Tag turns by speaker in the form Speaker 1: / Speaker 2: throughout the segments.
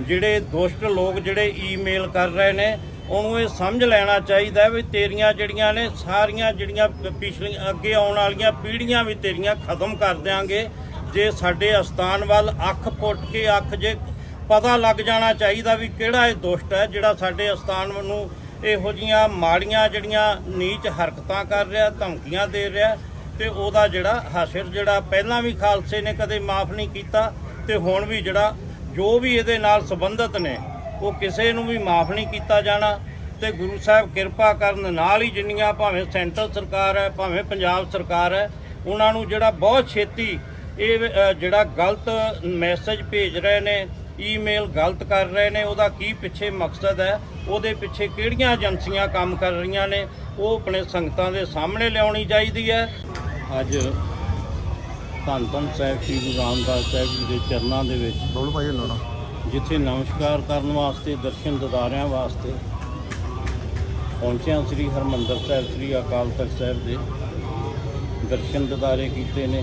Speaker 1: ਜਿਹੜੇ ਦੁਸ਼ਟ ਲੋਕ ਜਿਹੜੇ ਈਮੇਲ ਕਰ ਰਹੇ ਨੇ, ਉਹਨੂੰ ਇਹ ਸਮਝ ਲੈਣਾ ਚਾਹੀਦਾ ਹੈ ਵੀ ਤੇਰੀਆਂ ਜਿਹੜੀਆਂ ਨੇ, ਸਾਰੀਆਂ ਜਿਹੜੀਆਂ ਪਿਛਲੀਆਂ ਅੱਗੇ ਆਉਣ ਵਾਲੀਆਂ ਪੀੜ੍ਹੀਆਂ ਵੀ ਤੇਰੀਆਂ ਖਤਮ ਕਰ ਦਿਆਂਗੇ। ਜੇ ਸਾਡੇ ਅਸਥਾਨ ਵੱਲ ਅੱਖ ਪੁੱਟ ਕੇ ਅੱਖ ਜੇ ਪਤਾ ਲੱਗ ਜਾਣਾ ਚਾਹੀਦਾ ਵੀ ਕਿਹੜਾ ਇਹ ਦੁਸ਼ਟ ਹੈ, ਜਿਹੜਾ ਸਾਡੇ ਅਸਥਾਨ ਨੂੰ ਇਹੋ ਜੀਆਂ ਮਾੜੀਆਂ ਜਿਹੜੀਆਂ ਨੀਚ ਹਰਕਤਾਂ ਕਰ ਰਿਹਾ, ਧਮਕੀਆਂ ਦੇ ਰਿਹਾ, ਤੇ ਉਹਦਾ ਜਿਹੜਾ ਹਾਸਿਰ ਜਿਹੜਾ ਪਹਿਲਾਂ ਵੀ ਖਾਲਸੇ ਨੇ ਕਦੇ ਮਾਫ ਨਹੀਂ ਕੀਤਾ, ਤੇ ਹੁਣ ਵੀ ਜਿਹੜਾ ਜੋ ਵੀ ਇਹਦੇ ਨਾਲ ਸੰਬੰਧਿਤ ਨੇ, ਉਹ ਕਿਸੇ ਨੂੰ ਵੀ ਮਾਫ ਨਹੀਂ ਕੀਤਾ ਜਾਣਾ ਤੇ ਗੁਰੂ ਸਾਹਿਬ ਕਿਰਪਾ ਕਰਨ ਨਾਲ ਹੀ ਜਿੰਨੀਆਂ ਭਾਵੇਂ ਸੈਂਟਰ ਸਰਕਾਰ ਹੈ, ਭਾਵੇਂ ਪੰਜਾਬ ਸਰਕਾਰ ਹੈ, ਉਹਨਾਂ ਨੂੰ ਜਿਹੜਾ ਬਹੁਤ ਛੇਤੀ ਇਹ ਜਿਹੜਾ ਗਲਤ ਮੈਸੇਜ ਭੇਜ ਰਹੇ ਨੇ ਈਮੇਲ ਗਲਤ ਕਰ ਰਹੇ ਨੇ, ਉਹਦਾ ਕੀ ਪਿੱਛੇ ਮਕਸਦ ਹੈ, ਉਹਦੇ ਪਿੱਛੇ ਕਿਹੜੀਆਂ ਏਜੰਸੀਆਂ ਕੰਮ ਕਰ ਰਹੀਆਂ ਨੇ, ਉਹ ਆਪਣੇ ਸੰਗਤਾਂ ਦੇ ਸਾਹਮਣੇ ਲਿਆਉਣੀ ਚਾਹੀਦੀ ਹੈ। ਅੱਜ ਧੰਨ ਧੰਨ ਸਾਹਿਬ ਸ੍ਰੀ ਗੁਰੂ ਰਾਮਦਾਸ ਸਾਹਿਬ ਜੀ ਦੇ ਚਰਨਾਂ ਦੇ ਵਿੱਚ।
Speaker 2: ਡੋਲ ਭਾਈ ਲਾਉਣਾ
Speaker 1: ਜਿੱਥੇ ਨਮਸਕਾਰ ਕਰਨ ਵਾਸਤੇ ਦਰਸ਼ਨ ਦਿਦਾਰਿਆਂ ਵਾਸਤੇ ਪਹੁੰਚਿਆ ਸ੍ਰੀ ਹਰਮੰਦਰ ਸਾਹਿਬ ਸ੍ਰੀ ਅਕਾਲ ਤਖਤ ਸਾਹਿਬ ਦੇ ਦਰਸ਼ਨ ਦਿਦਾਰੇ ਕੀਤੇ ਨੇ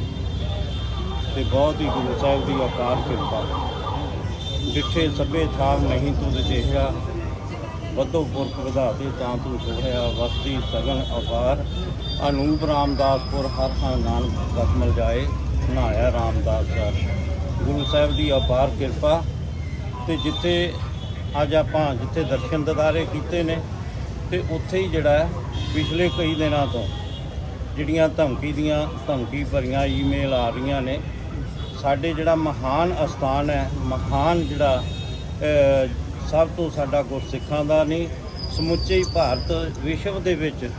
Speaker 1: ਤੇ ਬਹੁਤ ਹੀ ਗੁਰੂ ਸਾਹਿਬ ਦੀ ਅਪਾਰ ਕਿਰਪਾ। ਡਿੱਠੇ ਸਭੇ ਥਾਵ ਨਹੀਂ ਤੂੰ ਦੇਖਿਆ ਵਧੋ ਪੁਰਖ ਵਧਾਤੇ ਤਾਂ ਤੂੰ ਸੋਹਰਿਆ ਵਸਤੀ ਸਗਨ ਅਪਾਰ ਅਨੂਪ ਰਾਮਦਾਸਪੁਰ ਹਰ ਹਰ ਨਾਨਕ ਰਤਮਲ ਜਾਏ। ਨਹਾਇਆ ਰਾਮਦਾਸ ਦਾ। ਗੁਰੂ ਸਾਹਿਬ ਦੀ ਅਪਾਰ ਕਿਰਪਾ ਤੇ ਜਿੱਥੇ ਅੱਜ ਆਪਾਂ ਜਿੱਥੇ ਦਰਸ਼ਨ ਦਿਦਾਰੇ ਕੀਤੇ ਨੇ ਤੇ ਉੱਥੇ ਹੀ ਜਿਹੜਾ ਪਿਛਲੇ ਕਈ ਦਿਨਾਂ ਤੋਂ ਜਿਹੜੀਆਂ ਧਮਕੀ ਦੀਆਂ ਧਮਕੀ ਭਰੀਆਂ ਈਮੇਲ ਆ ਰਹੀਆਂ ਨੇ, ਸਾਡੇ ਜਿਹੜਾ ਮਹਾਨ ਅਸਥਾਨ ਹੈ, ਮਹਾਨ ਜਿਹੜਾ ਸਭ ਤੋਂ ਸਾਡਾ ਗੁਰਸਿੱਖਾਂ ਦਾ ਨਹੀਂ, ਸਮੁੱਚੇ ਭਾਰਤ ਵਿਸ਼ਵ ਦੇ ਵਿੱਚ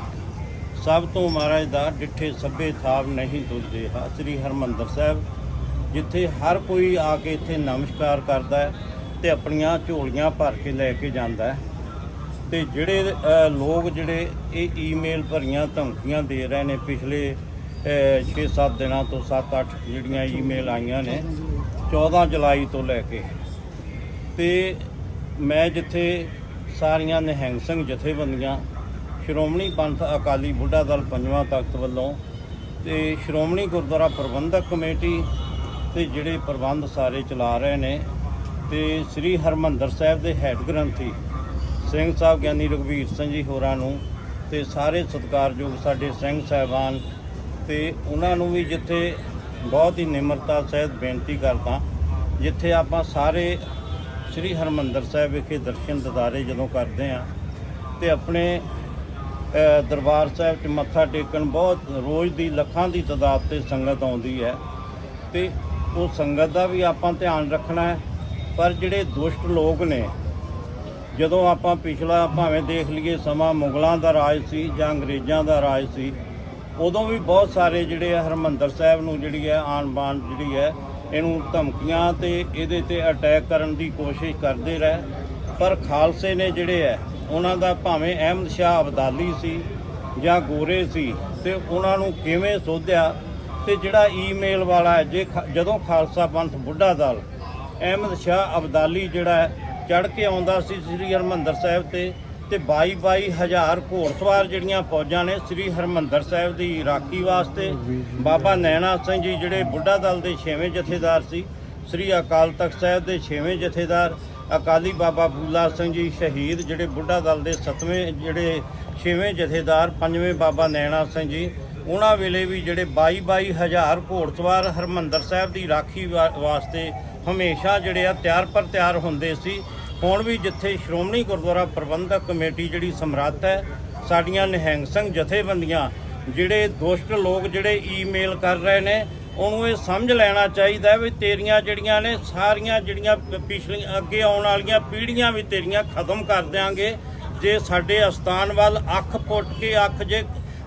Speaker 1: ਸਭ ਤੋਂ ਮਹਾਰਾਜ ਦਾ ਡਿੱਠੇ ਸੱਭੇ ਥਾਵ ਨਹੀਂ ਤੁਲਦੇ ਹਾ, ਸ੍ਰੀ ਹਰਮੰਦਰ ਸਾਹਿਬ, ਜਿੱਥੇ ਹਰ ਕੋਈ ਆ ਕੇ ਇੱਥੇ ਨਮਸਕਾਰ ਕਰਦਾ ਹੈ ਤੇ ਆਪਣੀਆਂ ਝੋਲੀਆਂ ਭਰ ਕੇ ਲੈ ਕੇ ਜਾਂਦਾ ਹੈ। ਤੇ ਜਿਹੜੇ ਲੋਕ ਜਿਹੜੇ ਇਹ ਈਮੇਲ ਭਰੀਆਂ ਧਮਕੀਆਂ ਦੇ ਰਹੇ ਨੇ, ਪਿਛਲੇ 6-7 ਦਿਨਾਂ ਤੋਂ 7-8 ਜਿਹੜੀਆਂ ਈਮੇਲ ਆਈਆਂ ਨੇ 14 ਜੁਲਾਈ ਤੋਂ ਲੈ ਕੇ। ਤੇ ਮੈਂ ਜਿੱਥੇ ਸਾਰੀਆਂ ਨਿਹੰਗ ਸਿੰਘ ਜਥੇਬੰਦੀਆਂ ਸ਼੍ਰੋਮਣੀ ਪੰਥ ਅਕਾਲੀ ਬੁੱਢਾ ਦਲ ਪੰਜਵਾਂ ਤਖਤ ਵੱਲੋਂ ਤੇ ਸ਼੍ਰੋਮਣੀ ਗੁਰਦੁਆਰਾ ਪ੍ਰਬੰਧਕ ਕਮੇਟੀ ਤੇ ਜਿਹੜੇ ਪ੍ਰਬੰਧ ਸਾਰੇ ਚਲਾ ਰਹੇ ਨੇ ਤੇ ਸ੍ਰੀ ਹਰਮੰਦਰ ਸਾਹਿਬ ਦੇ ਹੈੱਡ ਗ੍ਰੰਥੀ ਸਿੰਘ ਸਾਹਿਬ ਗਿਆਨੀ ਰਘਵੀਰ ਸਿੰਘ ਜੀ ਹੋਰਾਂ ਨੂੰ ਤੇ ਸਾਰੇ ਸਤਿਕਾਰਯੋਗ ਸਾਡੇ ਸਿੰਘ ਸਾਹਿਬਾਨ ਤੇ ਉਹਨਾਂ ਨੂੰ ਵੀ ਜਿੱਥੇ ਬਹੁਤ ਹੀ ਨਿਮਰਤਾ ਸਹਿਤ ਬੇਨਤੀ ਕਰਦਾ, ਜਿੱਥੇ ਆਪਾਂ ਸਾਰੇ ਸ੍ਰੀ ਹਰਮੰਦਰ ਸਾਹਿਬ ਵਿਖੇ ਦਰਸ਼ਨ ਦਿਦਾਰੇ ਜਦੋਂ ਕਰਦੇ ਆ ਤੇ ਆਪਣੇ ਦਰਬਾਰ ਸਾਹਿਬ 'ਚ ਮੱਥਾ ਟੇਕਣ ਬਹੁਤ ਰੋਜ਼ ਦੀ ਲੱਖਾਂ ਦੀ ਤਾਦਾਦ ਤੇ ਸੰਗਤ ਆਉਂਦੀ ਹੈ ਤੇ ਉਹ ਸੰਗਤ ਦਾ ਵੀ ਆਪਾਂ ਧਿਆਨ ਰੱਖਣਾ ਹੈ। ਪਰ ਜਿਹੜੇ ਦੁਸ਼ਟ ਲੋਕ ਨੇ, ਜਦੋਂ ਆਪਾਂ ਪਿਛਲਾ ਭਾਵੇਂ ਦੇਖ ਲਈਏ ਸਮਾਂ ਮੁਗਲਾਂ ਦਾ ਰਾਜ ਸੀ ਜਾਂ ਅੰਗਰੇਜ਼ਾਂ ਦਾ ਰਾਜ ਸੀ, ਉਦੋਂ ਵੀ ਬਹੁਤ ਸਾਰੇ ਜਿਹੜੇ ਆ ਹਰਮੰਦਰ ਸਾਹਿਬ ਨੂੰ ਜਿਹੜੀ ਹੈ ਆਣ ਬਾਣ ਜਿਹੜੀ ਹੈ, ਇਹਨੂੰ ਧਮਕੀਆਂ ਤੇ ਇਹਦੇ ਤੇ ਅਟੈਕ ਕਰਨ ਦੀ ਕੋਸ਼ਿਸ਼ ਕਰਦੇ ਰਹੇ। ਪਰ ਖਾਲਸੇ ਨੇ ਜਿਹੜੇ ਹੈ ਉਹਨਾਂ ਦਾ ਭਾਵੇਂ ਅਹਿਮਦ ਸ਼ਾਹ ਅਬਦਾਲੀ ਸੀ ਜਾਂ ਗੋਰੇ ਸੀ ਤੇ ਉਹਨਾਂ ਨੂੰ ਕਿਵੇਂ ਸੋਧਿਆ ਤੇ ਜਿਹੜਾ ਈਮੇਲ ਵਾਲਾ ਜੇ ਖ- ਜਦੋਂ ਖਾਲਸਾ ਪੰਥ ਬੁੱਢਾ ਦਲ ਅਹਿਮਦ ਸ਼ਾਹ ਅਬਦਾਲੀ ਜਿਹੜਾ ਹੈ ਚੜ ਕੇ ਆਉਂਦਾ ਸੀ ਸ੍ਰੀ ਹਰਮੰਦਰ ਸਾਹਿਬ ਤੇ ਤੇ 22 22 ਹਜ਼ਾਰ ਘੋੜਸਵਾਰ ਜਿਹੜੀਆਂ ਫੌਜਾਂ ਨੇ ਸ੍ਰੀ ਹਰਮੰਦਰ ਸਾਹਿਬ ਦੀ ਰਾਖੀ ਵਾਸਤੇ ਬਾਬਾ ਨੈਣਾ ਸਿੰਘ ਜੀ ਜਿਹੜੇ ਬੁੱਢਾ ਦਲ ਦੇ 6ਵੇਂ ਜਥੇਦਾਰ ਸੀ, ਸ੍ਰੀ ਅਕਾਲ ਤਖਤ ਸਾਹਿਬ ਦੇ 6ਵੇਂ ਜਥੇਦਾਰ ਅਕਾਲੀ ਬਾਬਾ ਫੂਲਾ ਸਿੰਘ ਜੀ ਸ਼ਹੀਦ, ਜਿਹੜੇ ਬੁੱਢਾ ਦਲ ਦੇ 7ਵੇਂ ਜਿਹੜੇ 6ਵੇਂ ਜਥੇਦਾਰ 5ਵੇਂ ਬਾਬਾ ਨੈਣਾ ਸਿੰਘ ਜੀ, ਉਹਨਾਂ ਵੇਲੇ ਵੀ ਜਿਹੜੇ 22 22 ਹਜ਼ਾਰ ਘੋੜਸਵਾਰ ਹਰਮੰਦਰ ਸਾਹਿਬ ਦੀ ਰਾਖੀ ਵਾ- ਵਾਸਤੇ ਹਮੇਸ਼ਾ ਜਿਹੜੇ ਆ ਤਿਆਰ ਪਰ ਤਿਆਰ ਹੁੰਦੇ ਸੀ। ਹੁਣ ਵੀ ਜਿੱਥੇ ਸ਼੍ਰੋਮਣੀ ਗੁਰਦੁਆਰਾ ਪ੍ਰਬੰਧਕ ਕਮੇਟੀ ਜਿਹੜੀ ਸਮਰੱਥ ਹੈ, ਸਾਡੀਆਂ ਨਿਹੰਗ ਸਿੰਘ ਜਥੇਬੰਦੀਆਂ, ਜਿਹੜੇ ਦੁਸ਼ਟ ਲੋਕ ਜਿਹੜੇ ਈਮੇਲ ਕਰ ਰਹੇ ਨੇ ਉਹਨੂੰ ਇਹ ਸਮਝ ਲੈਣਾ ਚਾਹੀਦਾ ਹੈ ਵੀ ਤੇਰੀਆਂ ਜਿਹੜੀਆਂ ਨੇ, ਸਾਰੀਆਂ ਜਿਹੜੀਆਂ ਪਿਛਲੀਆਂ ਅੱਗੇ ਆਉਣ ਵਾਲੀਆਂ ਪੀੜ੍ਹੀਆਂ ਵੀ ਤੇਰੀਆਂ ਖਤਮ ਕਰ ਦਿਆਂਗੇ। ਜੇ ਸਾਡੇ ਅਸਥਾਨ ਵੱਲ ਅੱਖ ਪੁੱਟ ਕੇ ਅੱਖ ਜੇ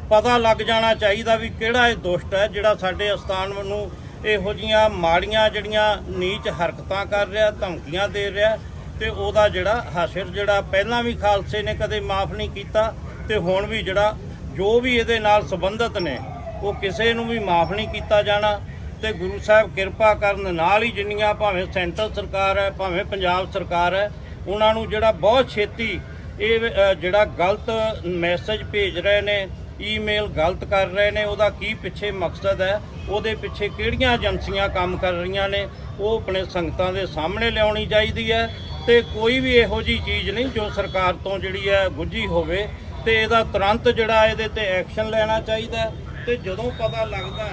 Speaker 1: ਪਤਾ ਲੱਗ ਜਾਣਾ ਚਾਹੀਦਾ ਵੀ ਕਿਹੜਾ ਇਹ ਦੁਸ਼ਟ ਹੈ, ਜਿਹੜਾ ਸਾਡੇ ਅਸਥਾਨ ਨੂੰ ਇਹੋ ਜੀਆਂ ਮਾੜੀਆਂ ਜਿਹੜੀਆਂ ਨੀਚ ਹਰਕਤਾਂ ਕਰ ਰਿਹਾ, ਧਮਕੀਆਂ ਦੇ ਰਿਹਾ ਤੇ ਉਹਦਾ ਜਿਹੜਾ ਹਾਸਿਰ ਜਿਹੜਾ ਪਹਿਲਾਂ ਵੀ ਖਾਲਸੇ ਨੇ ਕਦੇ ਮਾਫ ਨਹੀਂ ਕੀਤਾ ਤੇ ਹੁਣ ਵੀ ਜਿਹੜਾ ਜੋ ਵੀ ਇਹਦੇ ਨਾਲ ਸੰਬੰਧਿਤ ਨੇ ਉਹ ਕਿਸੇ ਨੂੰ ਵੀ ਮਾਫ ਨਹੀਂ ਕੀਤਾ ਜਾਣਾ ਤੇ ਗੁਰੂ ਸਾਹਿਬ ਕਿਰਪਾ ਕਰਨ ਨਾਲ ਹੀ ਜਿੰਨੀਆਂ ਭਾਵੇਂ ਸੈਂਟਰ ਸਰਕਾਰ ਹੈ, ਭਾਵੇਂ ਪੰਜਾਬ ਸਰਕਾਰ ਹੈ, ਉਹਨਾਂ ਨੂੰ ਜਿਹੜਾ ਬਹੁਤ ਛੇਤੀ ਇਹ ਜਿਹੜਾ ਗਲਤ ਮੈਸੇਜ ਭੇਜ ਰਹੇ ਨੇ ਈਮੇਲ ਗਲਤ ਕਰ ਰਹੇ ਨੇ, ਉਹਦਾ ਕੀ ਪਿੱਛੇ ਮਕਸਦ ਹੈ, ਉਹਦੇ ਪਿੱਛੇ ਕਿਹੜੀਆਂ ਏਜੰਸੀਆਂ ਕੰਮ ਕਰ ਰਹੀਆਂ ਨੇ, ਉਹ ਆਪਣੇ ਸੰਗਤਾਂ ਦੇ ਸਾਹਮਣੇ ਲਿਆਉਣੀ ਚਾਹੀਦੀ ਹੈ ਤੇ ਕੋਈ ਵੀ ਇਹੋ ਜੀ ਚੀਜ਼ ਨਹੀਂ ਜੋ ਸਰਕਾਰ ਤੋਂ ਜਿਹੜੀ ਹੈ ਗੁੱਝੀ ਹੋਵੇ ਤੇ ਇਹਦਾ ਤੁਰੰਤ ਜਿਹੜਾ ਇਹਦੇ ਤੇ ਐਕਸ਼ਨ ਲੈਣਾ ਚਾਹੀਦਾ ਤੇ ਜਦੋਂ ਪਤਾ ਲੱਗਦਾ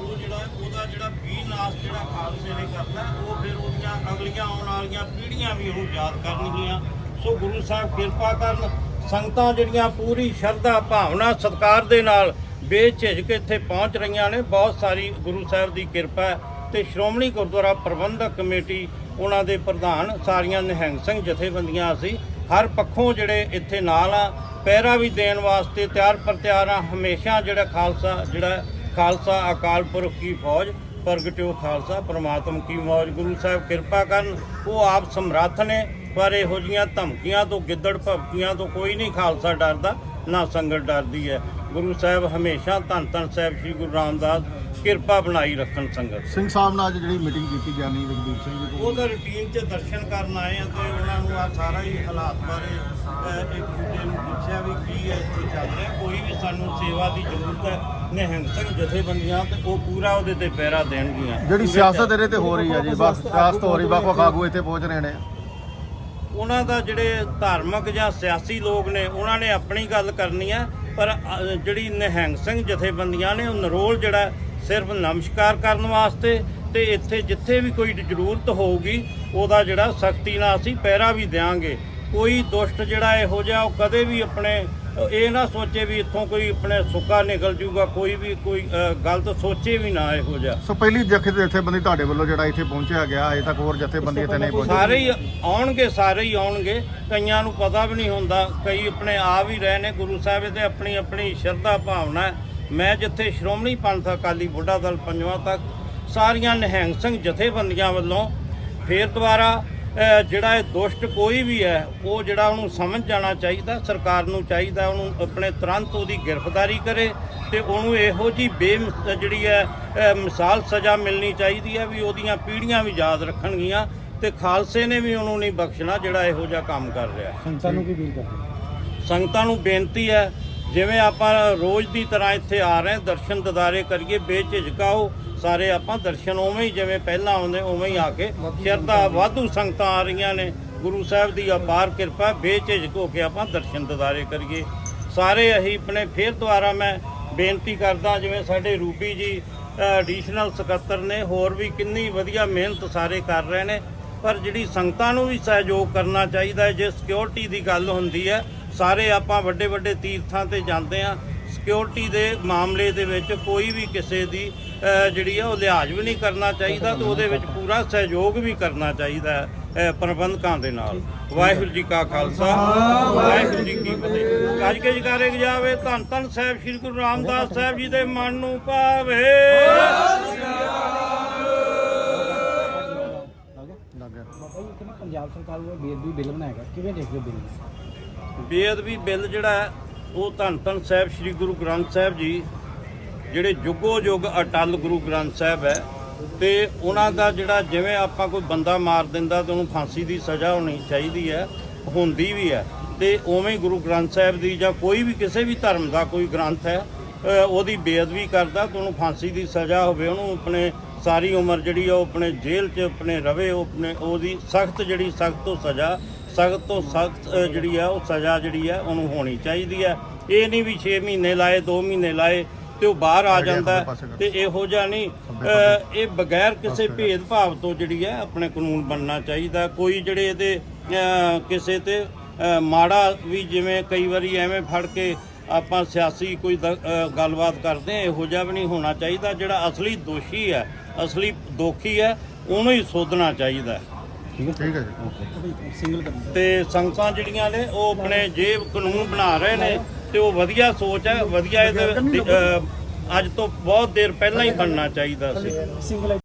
Speaker 1: ਉਹ ਜਿਹੜਾ, ਉਹਦਾ ਜਿਹੜਾ ਵੀ ਨਾਸ ਜਿਹੜਾ ਖਾਲਸੇ ਨੇ ਕਰਨਾ, ਉਹ ਫਿਰ ਉਹਦੀਆਂ ਅਗਲੀਆਂ ਆਉਣ ਵਾਲੀਆਂ ਪੀੜ੍ਹੀਆਂ ਵੀ ਉਹ ਯਾਦ ਕਰਨਗੀਆਂ। ਸੋ ਗੁਰੂ ਸਾਹਿਬ ਕਿਰਪਾ ਕਰਨ, ਸੰਗਤਾਂ ਜਿਹੜੀਆਂ ਪੂਰੀ ਸ਼ਰਧਾ, ਭਾਵਨਾ, ਸਤਿਕਾਰ ਦੇ ਨਾਲ ਬੇਝਿਜਕ ਇੱਥੇ ਪਹੁੰਚ ਰਹੀਆਂ ਨੇ, ਬਹੁਤ ਸਾਰੀ ਗੁਰੂ ਸਾਹਿਬ ਦੀ ਕਿਰਪਾ ਹੈ। ਤੇ ਸ਼੍ਰੋਮਣੀ ਗੁਰਦੁਆਰਾ ਪ੍ਰਬੰਧਕ ਕਮੇਟੀ, ਉਹਨਾਂ ਦੇ ਪ੍ਰਧਾਨ ਸਾਰੀਆਂ ਨਿਹੰਗ ਸਿੰਘ ਜਥੇਬੰਦੀਆਂ ਅਸੀਂ ਹਰ ਪੱਖੋਂ ਜਿਹੜੇ ਇੱਥੇ ਨਾਲ ਆ ਪਹਿਰਾ ਵੀ ਦੇਣ ਵਾਸਤੇ ਤਿਆਰ ਪਰ ਆ। ਹਮੇਸ਼ਾ ਜਿਹੜਾ ਖਾਲਸਾ ਜਿਹੜਾ ਖਾਲਸਾ ਅਕਾਲ ਪੁਰਖ ਕੀ ਫੌਜ ਪ੍ਰਗਟਿਓ ਖਾਲਸਾ, ਪ੍ਰਮਾਤਮ ਕੀ ਮੌਜ ਗੁਰੂ ਸਾਹਿਬ ਕਿਰਪਾ ਕਰਨ, ਉਹ ਆਪ ਸਮਰੱਥ ਨੇ, ਪਰ ਇਹੋ ਜੀਆਂ ਧਮਕੀਆਂ ਤੋਂ, ਗਿੱਦੜ ਭਵਕੀਆਂ ਤੋਂ ਕੋਈ ਨਹੀਂ ਖਾਲਸਾ ਡਰਦਾ, ਨਾ ਸੰਗਤ ਡਰਦੀ ਹੈ। ਗੁਰੂ ਸਾਹਿਬ ਹਮੇਸ਼ਾ ਧੰਨ ਧੰਨ ਸਾਹਿਬ ਸ੍ਰੀ ਗੁਰੂ ਰਾਮਦਾਸ ਕਿਰਪਾ ਬਣਾਈ ਰੱਖਣ ਸੰਗਤ।
Speaker 2: ਸਿੰਘ ਸਾਹਿਬ ਨਾਲ ਅੱਜ ਜਿਹੜੀ ਮੀਟਿੰਗ ਕੀਤੀ ਗਿਆਨੀ ਰਘਬੀਰ ਸਿੰਘ ਜੀ ਕੋਲ।
Speaker 1: ਉਹ ਤਾਂ ਰੂਟੀਨ 'ਚ ਦਰਸ਼ਨ ਕਰਨ ਆਏ ਆ ਤੇ ਉਹਨਾਂ ਨੂੰ ਆ ਸਾਰਾ ਹੀ ਹਾਲਾਤ ਬਾਰੇ ਇੱਕ ਦੂਜੇ ਨੂੰ ਪੁੱਛਿਆ ਵੀ ਕੀ ਹੈ ਇੱਥੇ ਚੱਲ ਰਿਹਾ। ਕੋਈ ਵੀ ਸਾਨੂੰ ਸੇਵਾ ਦੀ ਜ਼ਰੂਰਤ ਹੈ ਨਿਹੰਗ ਸਿੰਘ ਜਥੇਬੰਦੀਆਂ ਤੇ ਉਹ ਪੂਰਾ ਉਹਦੇ ਤੇ ਪਹਿਰਾ ਦੇਣਗੀਆਂ।
Speaker 2: ਜਿਹੜੀ ਸਿਆਸਤ ਇਹਦੇ ਤੇ ਹੋ ਰਹੀ ਹੈ ਜੀ ਬਸ ਸਿਆਸਤ ਹੋ ਰਹੀ ਵੱਖ ਵੱਖ ਆਗੂ ਇੱਥੇ ਪਹੁੰਚ ਰਹੇ ਨੇ।
Speaker 1: ਉਹਨਾਂ ਦਾ ਜਿਹੜੇ ਧਾਰਮਿਕ ਜਾਂ ਸਿਆਸੀ ਲੋਕ ਨੇ ਉਹਨਾਂ ਨੇ ਆਪਣੀ ਗੱਲ ਕਰਨੀ ਹੈ ਪਰ ਜਿਹੜੀ ਨਿਹੰਗ ਸਿੰਘ ਜਥੇਬੰਦੀਆਂ ਨੇ ਉਹ ਨਰੋਲ ਜਿਹੜਾ ਸਿਰਫ ਨਮਸਕਾਰ ਕਰਨ ਵਾਸਤੇ ਤੇ ਇੱਥੇ ਜਿੱਥੇ ਵੀ ਕੋਈ ਜ਼ਰੂਰਤ ਹੋਊਗੀ, ਉਹਦਾ ਜਿਹੜਾ ਸਖਤੀ ਨਾਲ ਅਸੀਂ ਪਹਿਰਾ ਵੀ ਦੇਵਾਂਗੇ ਕੋਈ ਦੁਸ਼ਟ ਜਿਹੜਾ ਇਹੋ ਜਿਹਾ ਉਹ ਕਦੇ ਵੀ ਆਪਣੇ ਇਹ ਨਾ ਸੋਚੇ ਵੀ ਇੱਥੋਂ ਕੋਈ ਆਪਣੇ ਸੁੱਕਾ ਨਿਕਲ ਜੂਗਾ ਕੋਈ ਵੀ ਕੋਈ ਗਲਤ ਸੋਚੇ ਵੀ ਨਾ ਇਹੋ ਜਿਹਾ।
Speaker 2: ਸੋ ਪਹਿਲੀ ਜਥੇ ਜਥੇਬੰਦੀ ਤੁਹਾਡੇ ਵੱਲੋਂ ਜਿਹੜਾ ਇੱਥੇ ਪਹੁੰਚਿਆ ਗਿਆ ਅਜੇ ਤੱਕ ਹੋਰ ਜਥੇਬੰਦੀ ਇੱਥੇ ਨਹੀਂ ਪਹੁੰਚੀ।
Speaker 1: ਸਾਰੇ ਹੀ ਆਉਣਗੇ ਸਾਰੇ ਹੀ ਆਉਣਗੇ। ਕਈਆਂ ਨੂੰ ਪਤਾ ਵੀ ਨਹੀਂ ਹੁੰਦਾ ਕਈ ਆਪਣੇ ਆ ਵੀ ਰਹੇ ਨੇ ਗੁਰੂ ਸਾਹਿਬ ਦੇ ਆਪਣੀ ਆਪਣੀ ਸ਼ਰਧਾ ਭਾਵਨਾ ਹੈ। ਮੈਂ ਜਿੱਥੇ ਸ਼੍ਰੋਮਣੀ ਪੰਥ ਅਕਾਲੀ ਬੁੱਢਾ ਦਲ ਪੰਜਵਾਂ ਤੱਕ ਸਾਰੀਆਂ ਨਿਹੰਗ ਸਿੰਘ ਜਥੇਬੰਦੀਆਂ ਵੱਲੋਂ ਫੇਰ ਦੁਬਾਰਾ ਜਿਹੜਾ ਇਹ ਦੁਸ਼ਟ ਕੋਈ ਵੀ ਹੈ ਉਹ ਜਿਹੜਾ ਉਹਨੂੰ ਸਮਝ ਜਾਣਾ ਚਾਹੀਦਾ ਸਰਕਾਰ ਨੂੰ ਚਾਹੀਦਾ ਉਹਨੂੰ ਆਪਣੇ ਤੁਰੰਤ ਉਹਦੀ ਗ੍ਰਿਫਤਾਰੀ ਕਰੇ ਤੇ ਉਹਨੂੰ ਇਹੋ ਜੀ ਬੇ ਜਿਹੜੀ ਹੈ ਮਿਸਾਲ ਸਜ਼ਾ ਮਿਲਣੀ ਚਾਹੀਦੀ ਹੈ ਵੀ ਉਹਦੀਆਂ ਪੀੜ੍ਹੀਆਂ ਵੀ ਯਾਦ ਰੱਖਣਗੀਆਂ ਤੇ ਖਾਲਸੇ ਨੇ ਵੀ ਉਹਨੂੰ ਨਹੀਂ ਬਖਸ਼ਣਾ ਜਿਹੜਾ ਇਹੋ ਜਿਹਾ ਕੰਮ ਕਰ ਰਿਹਾ
Speaker 3: ਸੰਗਤਾਂ ਨੂੰ ਕੀ ਅਪੀਲ ਕਰਦੇ
Speaker 1: ਸੰਗਤਾਂ ਨੂੰ ਬੇਨਤੀ ਹੈ ਜਿਵੇਂ ਆਪਾਂ ਰੋਜ਼ ਦੀ ਤਰ੍ਹਾਂ ਇੱਥੇ ਆ ਰਹੇ ਦਰਸ਼ਨ ਦਿਦਾਰੇ ਕਰੀਏ ਬੇਝਿਜਕਾਓ ਸਾਰੇ ਆਪਾਂ ਦਰਸ਼ਨ ਉਵੇਂ ਹੀ ਜਿਵੇਂ ਪਹਿਲਾਂ ਆਉਂਦੇ ਉਵੇਂ ਹੀ ਆ ਕੇ ਸ਼ਰਧਾ ਵਾਧੂ ਸੰਗਤਾਂ ਆ ਰਹੀਆਂ ਨੇ। ਗੁਰੂ ਸਾਹਿਬ ਦੀ ਅਪਾਰ ਕਿਰਪਾ ਬੇਝਿਜਕ ਹੋ ਕੇ ਆਪਾਂ ਦਰਸ਼ਨ ਦਿਦਾਰੇ ਕਰੀਏ। ਸਾਰੇ ਅਸੀਂ ਆਪਣੇ ਫੇਰ ਦੁਆਰਾ ਮੈਂ ਬੇਨਤੀ ਕਰਦਾ ਜਿਵੇਂ ਸਾਡੇ ਰੂਬੀ ਜੀ ਐਡੀਸ਼ਨਲ ਸਕੱਤਰ ਨੇ ਹੋਰ ਵੀ ਕਿੰਨੀ ਵਧੀਆ ਮਿਹਨਤ ਸਾਰੇ ਕਰ ਰਹੇ ਨੇ। ਪਰ ਜਿਹੜੀ ਸੰਗਤਾਂ ਨੂੰ ਵੀ ਸਹਿਯੋਗ ਕਰਨਾ ਚਾਹੀਦਾ ਹੈ ਜੇ ਸਿਕਿਉਰਿਟੀ ਦੀ ਗੱਲ ਹੁੰਦੀ ਹੈ ਸਾਰੇ ਆਪਾਂ ਵੱਡੇ ਵੱਡੇ ਤੀਰਥਾਂ ਤੇ ਜਾਂਦੇ ਆ ਸਿਕਿਉਰਿਟੀ ਦੇ ਮਾਮਲੇ ਦੇ ਵਿੱਚ ਕੋਈ ਵੀ ਕਿਸੇ ਦੀ ਜਿਹੜੀ ਹੈ ਉਹ ਲਿਹਾਜ਼ ਵੀ ਨਹੀਂ ਕਰਨਾ ਚਾਹੀਦਾ ਤੇ ਉਹਦੇ ਵਿੱਚ ਪੂਰਾ ਸਹਿਯੋਗ ਵੀ ਕਰਨਾ ਚਾਹੀਦਾ ਪ੍ਰਬੰਧਕਾਂ ਦੇ ਨਾਲ। ਵਾਹਿਗੁਰੂ ਜੀ ਕਾ ਖਾਲਸਾ ਵਾਹਿਗੁਰੂ ਜੀ ਕੀ ਫਤਿਹ। ਗੱਜ ਕੇ ਜਕਾਰੇ ਜਾਵੇ? ਧੰਨ ਧੰਨ ਸਾਹਿਬ ਸ੍ਰੀ ਗੁਰੂ ਰਾਮਦਾਸ ਸਾਹਿਬ ਜੀ ਦੇ ਮਨ ਨੂੰ ਭਾਵੇ।
Speaker 3: ਪੰਜਾਬ ਸਰਕਾਰ ਵੱਲੋਂ ਬੇਅਦਬੀ ਬਿੱਲ ਬਣਾਇਆ ਗਿਆ। ਕਿਵੇਂ ਦੇਖਦੇ ਹੋ ਬਿੱਲ? ਨੂੰ
Speaker 1: ਬੇਅਦਬੀ ਬਿੱਲ ਜਿਹੜਾ ਉਹ ਧੰਨ ਧੰਨ ਸਾਹਿਬ ਸ੍ਰੀ ਗੁਰੂ ਗ੍ਰੰਥ ਸਾਹਿਬ ਜੀ ਜਿਹੜੇ ਜੁਗੋ ਜੁਗ ਅਟਲ ਗੁਰੂ ਗ੍ਰੰਥ ਸਾਹਿਬ ਹੈ ਤੇ ਉਹਨਾਂ ਦਾ ਜਿਹੜਾ ਜਿਵੇਂ ਆਪਾਂ ਕੋਈ ਬੰਦਾ ਮਾਰ ਦਿੰਦਾ ਤੇ ਉਹਨੂੰ ਫਾਂਸੀ ਦੀ ਸਜ਼ਾ ਹੋਣੀ ਚਾਹੀਦੀ ਹੈ ਹੁੰਦੀ ਵੀ ਹੈ ਤੇ ਉਵੇਂ ਗੁਰੂ ਗ੍ਰੰਥ ਸਾਹਿਬ ਦੀ ਜਾਂ ਕੋਈ ਵੀ ਕਿਸੇ ਵੀ ਧਰਮ ਦਾ ਕੋਈ ਗ੍ਰੰਥ ਹੈ ਅ, ਉਹਦੀ ਬੇਅਦਬੀ ਕਰਦਾ ਤੇ ਉਹਨੂੰ ਫਾਂਸੀ ਦੀ ਸਜ਼ਾ ਹੋਵੇ ਉਹਨੂੰ ਆਪਣੇ ਸਾਰੀ ਉਮਰ ਜਿਹੜੀ ਆ ਉਹ ਆਪਣੇ ਜੇਲ੍ਹ 'ਚ ਆਪਣੇ ਰਵੇ ਉਹ ਆਪਣੇ ਉਹਦੀ ਸਖਤ ਜਿਹੜੀ ਸਖਤ ਤੋਂ ਸਜ਼ਾ ਸਖਤ ਤੋਂ ਸਖਤ ਜਿਹੜੀ ਆ ਉਹ ਸਜ਼ਾ ਜਿਹੜੀ ਆ ਉਹਨੂੰ ਹੋਣੀ ਚਾਹੀਦੀ ਹੈ ਇਹ ਨਹੀਂ ਵੀ 6 ਮਹੀਨੇ ਲਾਏ 2 ਮਹੀਨੇ ਲਾਏ ਤੇ ਉਹ ਬਾਹਰ ਆ ਜਾਂਦਾ ਤੇ ਇਹੋ ਜਿਹਾ ਨਹੀਂ। ਇਹ ਬਗੈਰ ਕਿਸੇ ਭੇਦਭਾਵ ਤੋਂ ਜਿਹੜੀ ਹੈ ਆਪਣੇ ਕਾਨੂੰਨ ਬਣਨਾ ਚਾਹੀਦਾ। ਕੋਈ ਜਿਹੜੇ ਇਹਦੇ ਕਿਸੇ ਤੇ ਮਾੜਾ ਵੀ ਜਿਵੇਂ ਕਈ ਵਾਰੀ ਐਵੇਂ ਫੜ ਕੇ ਆਪਾਂ ਸਿਆਸੀ ਕੋਈ ਗੱਲਬਾਤ ਕਰਦੇ ਹਾਂ ਇਹੋ ਜਿਹਾ ਵੀ ਨਹੀਂ ਹੋਣਾ ਚਾਹੀਦਾ। ਜਿਹੜਾ ਅਸਲੀ ਦੋਸ਼ੀ ਹੈ ਅਸਲੀ ਦੋਖੀ ਹੈ ਉਹਨੂੰ ਹੀ ਸੋਧਣਾ ਚਾਹੀਦਾ। ਹੈ
Speaker 2: ਠੀਕ ਹੈ ਜੀ।
Speaker 3: ਸਿੰਗਲ ਕਰਨਾ।
Speaker 1: ਤੇ ਸੰਗਤਾਂ ਜਿਹੜੀਆਂ ਨੇ ਉਹ ਆਪਣੇ ਜੇ ਕਾਨੂੰਨ ਬਣਾ ਰਹੇ ਨੇ ਤੇ ਉਹ ਵਧੀਆ ਸੋਚ ਹੈ ਵਧੀਆ ਇਹਦੇ ਅ, ਅੱਜ ਤੋਂ ਬਹੁਤ ਦੇਰ ਪਹਿਲਾਂ ਹੀ ਬਣਨਾ ਚਾਹੀਦਾ ਸੀ।
Speaker 3: ਸਿੰਗਲ